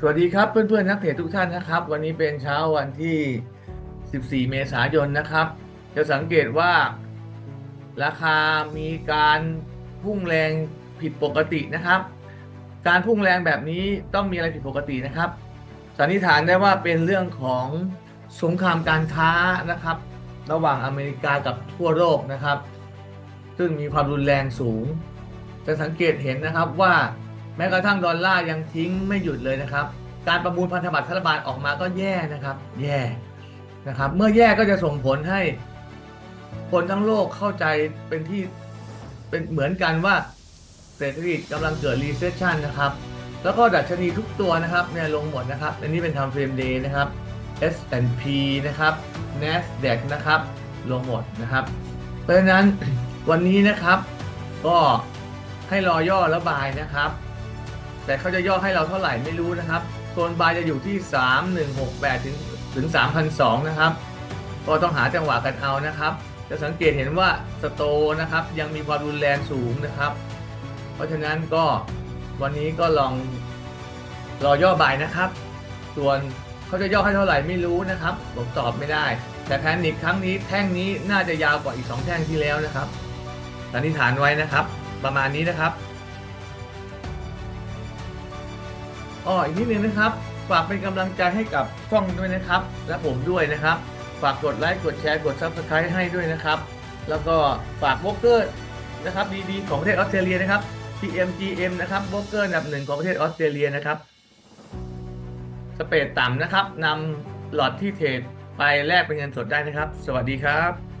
สวัสดีครับเพื่อนๆนักเทรดทุกท่านนะครับ วันนี้เป็นเช้าวันที่ 14 เมษายนนะครับ จะสังเกตว่า ราคามีการพุ่งแรงผิดปกตินะครับ การพุ่งแรงแบบนี้ต้องมีอะไรผิดปกตินะครับสันนิษฐานได้ว่าเป็นเรื่องของสงครามการค้านะครับ ระหว่างอเมริกากับทั่วโลกนะครับ ซึ่งมีความรุนแรงสูง จะสังเกตเห็นนะครับว่า แม้กระทั่งดอลลาร์ยังทิ้งไม่หยุดเลยนะครับ การประมูลพันธบัตรรัฐบาลออกมาก็แย่นะครับ แย่นะครับ เมื่อแย่ก็จะส่งผลให้คนทั้งโลกเข้าใจเป็นที่เป็นเหมือนกันว่าเศรษฐกิจกำลังเกิด recession นะครับ แล้วก็ดัชนีทุกตัวนะครับเนี่ยลงหมดนะครับ อันนี้เป็น time frame day นะครับ S&P นะครับ NASDAQ นะครับ ลงหมดนะครับ เพราะฉะนั้นวันนี้นะครับก็ให้รอย่อแล้วบายนะครับ แต่เขาจะย่อให้เราเท่าไหร่ไม่รู้นะครับโซนบายจะอยู่ที่ 3168 ถึงถึง3,002นะครับ ก็ต้องหาจังหวะกันเอานะครับ จะสังเกตเห็นว่าสโตนะครับยังมีความรุนแรงสูงนะครับ เพราะฉะนั้นก็วันนี้ก็ลองรอย่อบายนะครับ ส่วนเขาจะย่อให้เท่าไหร่ไม่รู้นะครับผมตอบไม่ได้ แต่แพนิคครั้งนี้แท่งนี้น่าจะยาวกว่าอีก 2 แท่งที่แล้วนะครับสันนิษฐานไว้นะครับ ประมาณนี้นะครับ อ้ออีกนิดนึงนะครับ ฝากเป็นกำลังใจให้กับช่องด้วยนะครับ และผมด้วยนะครับ ฝากกดไลค์กดแชร์กด Subscribe ให้ด้วยนะครับ แล้วก็ฝากโบรกเกอร์นะครับดีๆของประเทศออสเตรเลียนะครับ PMGM นะครับโบรกเกอร์อันดับหนึ่งของประเทศออสเตรเลียนะครับสเปรดต่ำนะครับนำหลอดที่เทรดไปแลกเป็นเงินสดได้นะครับ สวัสดีครับ